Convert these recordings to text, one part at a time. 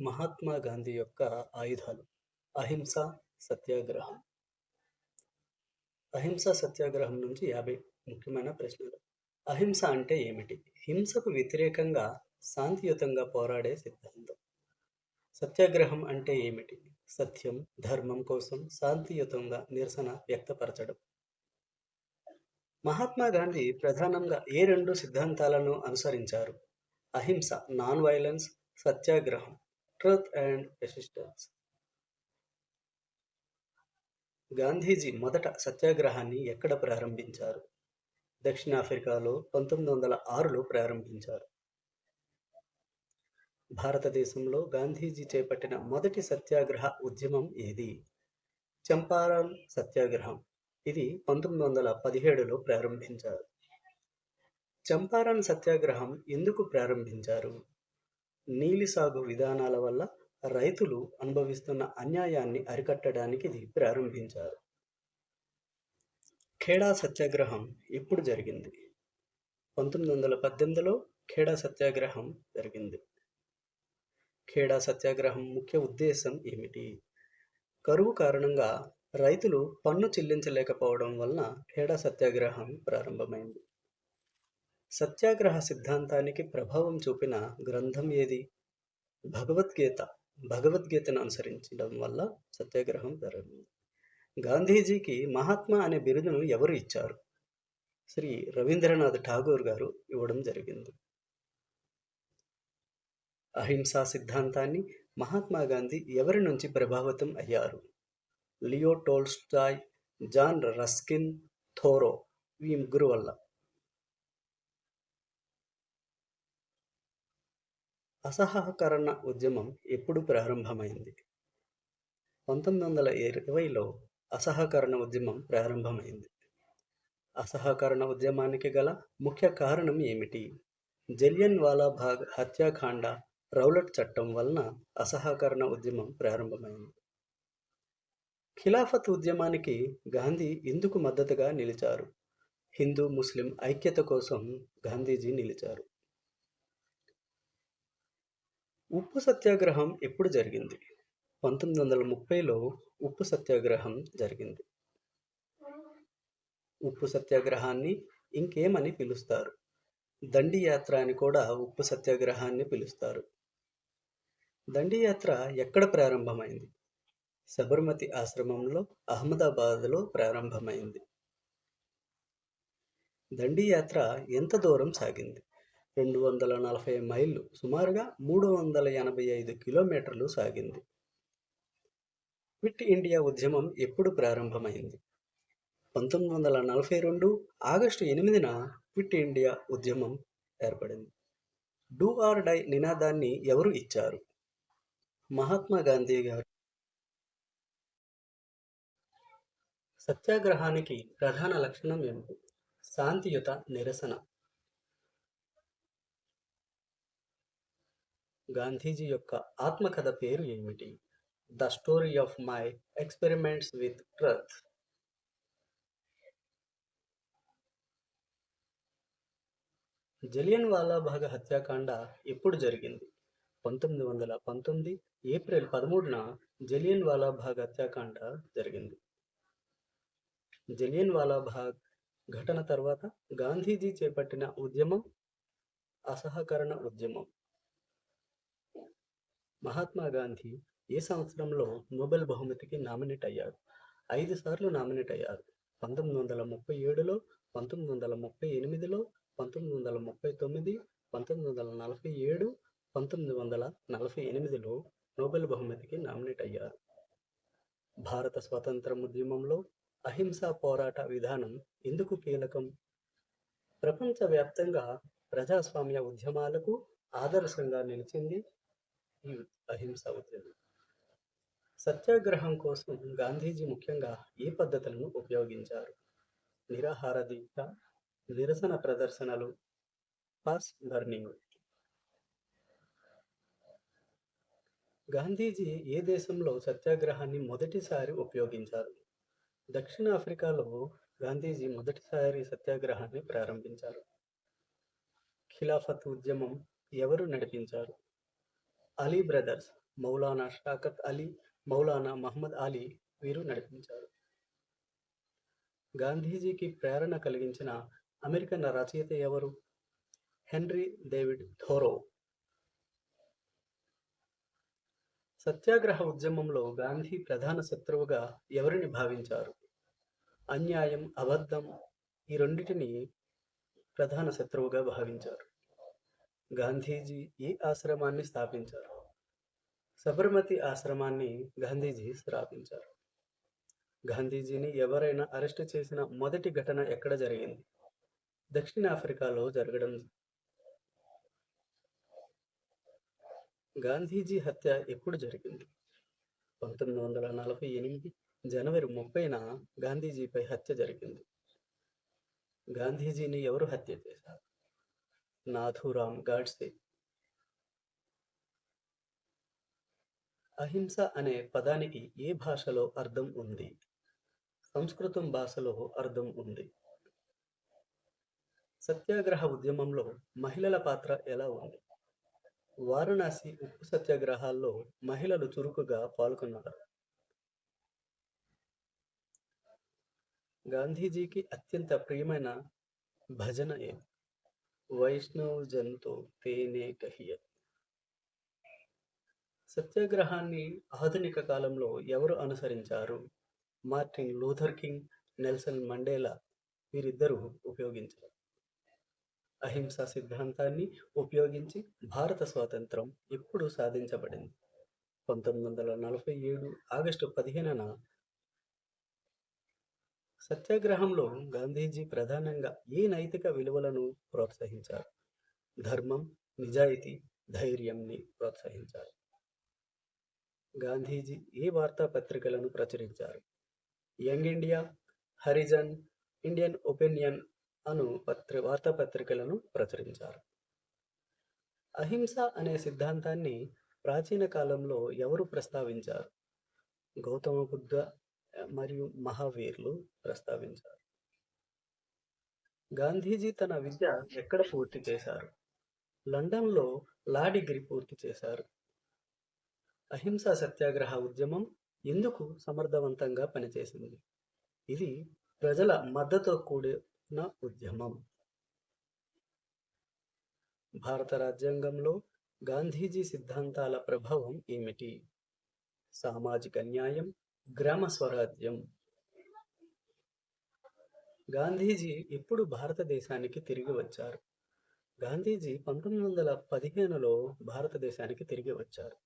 మహాత్మా గాంధీ యొక్క ఆయుధాలు. అహింస సత్యాగ్రహం. అహింస సత్యాగ్రహం నుంచి యాభై ముఖ్యమైన ప్రశ్నలు. అహింస అంటే ఏమిటి? హింసకు వ్యతిరేకంగా శాంతియుతంగా పోరాడే సిద్ధాంతం. సత్యాగ్రహం అంటే ఏమిటి? సత్యం ధర్మం కోసం శాంతియుతంగా నిరసన వ్యక్తపరచడం. మహాత్మా గాంధీ ప్రధానంగా ఏ రెండు సిద్ధాంతాలను అనుసరించారు? అహింస నాన్ వైలెన్స్ సత్యాగ్రహం. Truth and resistance. గాంధీజీ మొదట సత్యాగ్రహాన్ని ఎక్కడ ప్రారంభించారు? దక్షిణాఫ్రికాలో పంతొమ్మిది వందల ఆరులో ప్రారంభించారు. భారతదేశంలో గాంధీజీ చేపట్టిన మొదటి సత్యాగ్రహ ఉద్యమం ఏది? చంపారన్ సత్యాగ్రహం. ఇది పంతొమ్మిది వందల పదిహేడులో ప్రారంభించారు. చంపారన్ సత్యాగ్రహం ఎందుకు ప్రారంభించారు? నీలి సాగు విధానాల వల్ల రైతులు అనుభవిస్తున్న అన్యాయాన్ని అరికట్టడానికి ఇది ప్రారంభించారు. ఖేడా సత్యాగ్రహం ఎప్పుడు జరిగింది. పంతొమ్మిది వందల పద్దెనిమిదిలో ఖేడా సత్యాగ్రహం జరిగింది. ఖేడా సత్యాగ్రహం ముఖ్య ఉద్దేశం ఏమిటి? కరువు కారణంగా రైతులు పన్ను చెల్లించలేకపోవడం వలన ఖేడా సత్యాగ్రహం ప్రారంభమైంది. సత్యాగ్రహ సిద్ధాంతానికి ప్రభావం చూపిన గ్రంథం ఏది? భగవద్గీత. భగవద్గీతను అనుసరించడం వల్ల సత్యాగ్రహం జరిగింది గాంధీజీకి మహాత్మా అనే బిరుదును ఎవరు ఇచ్చారు? శ్రీ రవీంద్రనాథ్ ఠాగూర్ గారు ఇవ్వడం జరిగింది. అహింసా సిద్ధాంతాన్ని మహాత్మా గాంధీ ఎవరి నుంచి ప్రభావితం అయ్యారు? Leo Tolstoy John Ruskin Thoreau ఈ ముగ్గురు వల్ల అసహకరణ ఉద్యమం ఎప్పుడు ప్రారంభమైంది? పంతొమ్మిది వందల ఇరవైలో అసహకరణ ఉద్యమం ప్రారంభమైంది. అసహకరణ ఉద్యమానికి గల ముఖ్య కారణం ఏమిటి? జలియన్ వాలాబాగ్ హత్యాకాండ రౌలట్ చట్టం వలన అసహకరణ ఉద్యమం ప్రారంభమైంది. ఖిలాఫత్ ఉద్యమానికి గాంధీ ఎందుకు మద్దతుగా నిలిచారు? హిందూ ముస్లిం ఐక్యత కోసం గాంధీజీ నిలిచారు. ఉప్పు సత్యాగ్రహం ఎప్పుడు జరిగింది? పంతొమ్మిది వందల ముప్పైలో ఉప్పు సత్యాగ్రహం జరిగింది. ఉప్పు సత్యాగ్రహాన్ని ఇంకేమని పిలుస్తారు? దండి యాత్ర అని కూడా ఉప్పు సత్యాగ్రహాన్ని పిలుస్తారు. దండి యాత్ర ఎక్కడ ప్రారంభమైంది? శబర్మతి ఆశ్రమంలో అహ్మదాబాద్లో ప్రారంభమైంది. దండి యాత్ర ఎంత దూరం సాగింది? రెండు వందల నలభై మైళ్ళు సుమారుగా మూడు వందల ఎనభై ఐదు కిలోమీటర్లు సాగింది. క్విట్ ఇండియా ఉద్యమం ఎప్పుడు ప్రారంభమైంది? పంతొమ్మిది వందల నలభై రెండు ఆగస్టు ఎనిమిదిన క్విట్ ఇండియా ఉద్యమం ఏర్పడింది. డూ ఆర్ డై నినాదాన్ని ఎవరు ఇచ్చారు? మహాత్మా గాంధీ గారు. సత్యాగ్రహానికి ప్రధాన లక్షణం ఏమిటి? శాంతియుత నిరసన. గాంధీజీ యొక్క ఆత్మకథ పేరు ఏమిటి? The story of my experiments with truth Jallianwala Bagh హత్యాకాండ ఎప్పుడు జరిగింది? పంతొమ్మిది వందల పంతొమ్మిది ఏప్రిల్ పదమూడున జలియన్ వాలాబాగ్ హత్యాకాండ జరిగింది. జలియన్ వాలాబాగ్ ఘటన తర్వాత గాంధీజీ చేపట్టిన ఉద్యమం అసహకరణ ఉద్యమం. మహాత్మా గాంధీ ఏ సంవత్సరంలో నోబెల్ బహుమతికి నామినేట్ అయ్యారు? ఐదు సార్లు నామినేట్ అయ్యారు. పంతొమ్మిది వందల ముప్పై ఏడులో పంతొమ్మిది వందల ముప్పై ఎనిమిదిలో పంతొమ్మిది వందల ముప్పై తొమ్మిది పంతొమ్మిది వందల నలభై ఏడు పంతొమ్మిది వందల నలభై ఎనిమిదిలో నోబెల్ బహుమతికి నామినేట్ అయ్యారు. భారత స్వాతంత్ర ఉద్యమంలో అహింసా పోరాట విధానం ఎందుకు కీలకం? ప్రపంచవ్యాప్తంగా ప్రజాస్వామ్య ఉద్యమాలకు ఆదర్శంగా నిలిచింది ఈ ఉద్యమం సత్యాగ్రహం కోసం గాంధీజీ ముఖ్యంగా ఏ పద్ధతులను ఉపయోగించారు? నిరాహార దీక్ష నిరసన ప్రదర్శనలు పాస్ బర్నింగ్ గాంధీజీ ఏ దేశంలో సత్యాగ్రహాన్ని మొదటిసారి ఉపయోగించారు? దక్షిణాఫ్రికాలో గాంధీజీ మొదటిసారి సత్యాగ్రహాన్ని ప్రారంభించారు. ఖిలాఫత్ ఉద్యమం ఎవరు నడిపించారు? అలీ బ్రదర్స్ మౌలానా షాకత్ అలీ మౌలానా మహమ్మద్ అలీ వీరు నడిపించారు. గాంధీజీకి ప్రేరణ కలిగించిన అమెరికన్ రచయిత ఎవరు? Henry David Thoreau. సత్యాగ్రహ ఉద్యమంలో గాంధీ ప్రధాన శత్రువుగా ఎవరిని భావించారు? అన్యాయం అబద్ధం ఈ రెండిటిని ప్రధాన శత్రువుగా భావించారు. గాంధీజీ ఈ ఆశ్రమాన్ని స్థాపించారు. సబర్మతి ఆశ్రమాన్ని గాంధీజీ స్థాపించారు. గాంధీజీని ఎవరైనా అరెస్ట్ చేసిన మొదటి ఘటన ఎక్కడ జరిగింది? దక్షిణాఫ్రికాలో జరగడం గాంధీజీ హత్య ఎప్పుడు జరిగింది? పంతొమ్మిది వందల నలభై ఎనిమిది జనవరి ముప్పైన గాంధీజీపై హత్య జరిగింది. గాంధీజీని ఎవరు హత్య చేశారు? నాథురామ్ గాడ్సే అహింస అనే పదానికి ఏ భాషలో అర్థం ఉంది సంస్కృతం భాషలో అర్థం ఉంది సత్యాగ్రహ ఉద్యమంలో మహిళల పాత్ర ఎలా ఉంది వారణాసి ఉప్పు సత్యాగ్రహాల్లో మహిళలు చురుకుగా పాల్గొన్నారు గాంధీజీకి అత్యంత ప్రియమైన భజన ఏది వైష్ణవ్ జన్తో తేనే కహియ. సత్యాగ్రహాన్ని ఆధునిక కాలంలో ఎవరు అనుసరించారు? Martin Luther King Nelson Mandela వీరిద్దరూ ఉపయోగించారు అహింసా సిద్ధాంతాన్ని ఉపయోగించి భారత స్వాతంత్రం ఎప్పుడు సాధించబడింది. పంతొమ్మిది వందల నలభై ఏడు ఆగస్టు పదిహేనున సత్యాగ్రహంలో గాంధీజీ ప్రధానంగా ఏ నైతిక విలువలను ప్రోత్సహించారు? ధర్మం నిజాయితీ ధైర్యంని ప్రోత్సహించారు. గాంధీజీ ఏ వార్తాపత్రికలను ప్రచురించారు? Young India Harijan Indian Opinion అను పత్రి వార్తాపత్రికలను ప్రచురించారు. అహింస అనే సిద్ధాంతాన్ని ప్రాచీన కాలంలో ఎవరు ప్రస్తావించారు? గౌతమ బుద్ధ మరియు మహావీర్లు ప్రస్తావించారు. గాంధీజీ తన విద్య ఎక్కడ పూర్తి చేశారు? లండన్లో లా డిగ్రీ పూర్తి చేశారు. అహింసా సత్యాగ్రహ ఉద్యమం ఎందుకు సమర్థవంతంగా పనిచేసింది? ఇది ప్రజల మద్దతు కూడిన ఉద్యమం. భారత రాజ్యాంగంలో గాంధీజీ సిద్ధాంతాల ప్రభావం ఏమిటి? సామాజిక న్యాయం గ్రామ స్వరాజ్యం. గాంధీజీ ఎప్పుడు భారతదేశానికి తిరిగి వచ్చారు. గాంధీజీ పంతొమ్మిది వందల పదిహేనులో భారతదేశానికి తిరిగి వచ్చారు.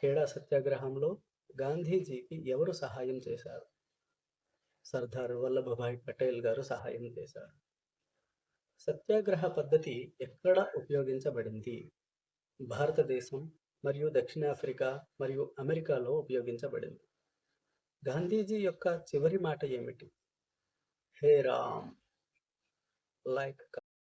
ఖేడా సత్యాగ్రహంలో గాంధీజీకి ఎవరు సహాయం చేశారు? సర్దార్ వల్లభభాయ్ పటేల్ గారు సహాయం చేశారు. సత్యాగ్రహ పద్ధతి ఎక్కడ ఉపయోగించబడింది? భారతదేశం మరియు దక్షిణాఫ్రికా మరియు అమెరికాలో ఉపయోగించబడింది. గాంధీజీ యొక్క చివరి మాట ఏమిటి? హే రామ్ లైక్